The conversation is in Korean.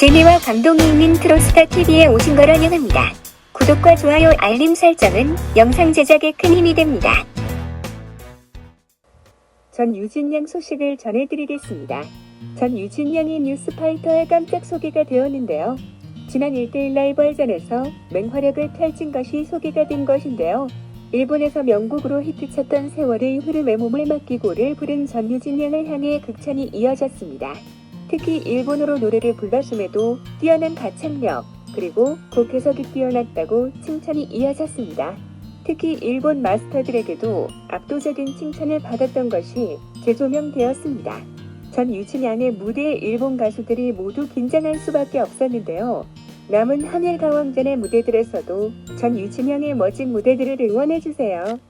재미와 감동이 있는 트로스타 TV에 오신 걸 환영합니다. 구독과 좋아요, 알림 설정은 영상 제작에 큰 힘이 됩니다. 전 유진양 소식을 전해드리겠습니다. 전 유진양이 뉴스파이터에 깜짝 소개가 되었는데요. 지난 1대1 라이벌전에서 맹활약을 펼친 것이 소개가 된 것인데요. 일본에서 명곡으로 히트쳤던 세월의 흐름에 몸을 맡기고를 부른 전유진 양을 향해 극찬이 이어졌습니다. 특히 일본어로 노래를 불렀음에도 뛰어난 가창력 그리고 곡 해석이 뛰어났다고 칭찬이 이어졌습니다. 특히 일본 마스터들에게도 압도적인 칭찬을 받았던 것이 재조명되었습니다. 전 유진양의 무대에 일본 가수들이 모두 긴장할 수밖에 없었는데요. 남은 한일 가왕전의 무대들에서도 전 유진양의 멋진 무대들을 응원해주세요.